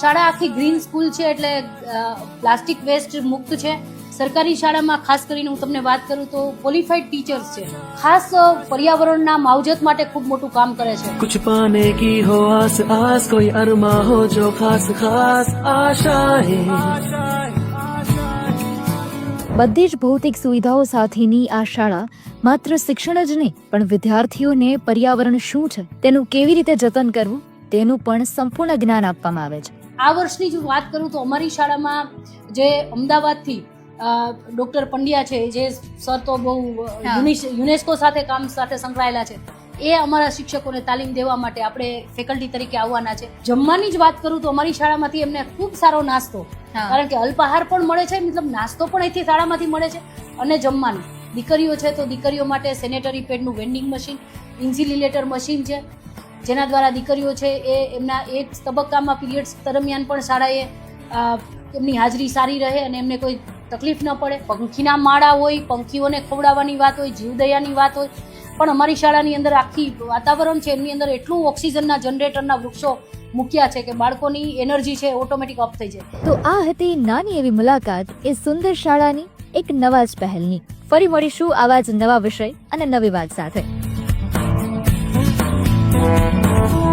શાળા આખી green school છે એટલે પ્લાસ્ટિક વેસ્ટ મુક્ત છે. સરકારી શાળામાં ખાસ કરીને હું તમને વાત કરું તો ક્વોલિફાઈડ ટીચર્સ છે. ખાસ પર્યાવરણના માવજત માટે ખૂબ મોટું કામ કરે છે. કુછ પાને કી હો આસ આસ કોઈ અરમા હો જો ખાસ ખાસ આશાએ બધી જ ભૌતિક સુવિધાઓ સાથેની આ શાળા માત્ર શિક્ષણ જ નહીં પણ વિદ્યાર્થીઓને પર્યાવરણ શું છે તેનું કેવી રીતે જતન કરવું તેનું પણ સંપૂર્ણ જ્ઞાન આપવામાં આવે છે. આ વર્ષની જો વાત કરું તો અમારી શાળામાં જે અમદાવાદથી ડૉક્ટર પંડ્યા છે જે સર તો બહુ યુનેસ્કો સાથે કામ સાથે સંકળાયેલા છે એ અમારા શિક્ષકોને તાલીમ દેવા માટે આપણે ફેકલ્ટી તરીકે આવવાના છે. જમવાની જ વાત કરું તો અમારી શાળામાંથી એમને ખૂબ સારો નાસ્તો. કારણ કે અલ્પાહાર પણ મળે છે મતલબ નાસ્તો પણ અહીંથી શાળામાંથી મળે છે અને જમવાનું. દીકરીઓ છે તો દીકરીઓ માટે સેનેટરી પેડનું વેન્ડિંગ મશીન ઇન્સિલિલેટર મશીન છે જેના દ્વારા દીકરીઓ છે એ એમના એક તબક્કામાં પીરિયડ્સ દરમિયાન પણ શાળાએ એમની હાજરી સારી રહે અને એમને કોઈ તકલીફ ન પડે. પંખીના માળા હોય, પંખીઓને ખવડાવવાની વાત હોય જીવદયાની વાત હોય. પણ અમારી શાળાની અંદર આખી વાતાવરણ છે, એમની અંદર એટલું ઓક્સિજનના જનરેટરના વૃક્ષો મૂક્યા છે કે બાળકોની એનર્જી છે ઓટોમેટિક અપ થઈ જાય. તો આ હતી નાની એવી મુલાકાત, એ સુંદર શાળાની એક નવા જ પહેલની. ફરી મળીશું આવા જ નવા વિષય અને નવી વાત સાથે. Oh, oh, oh.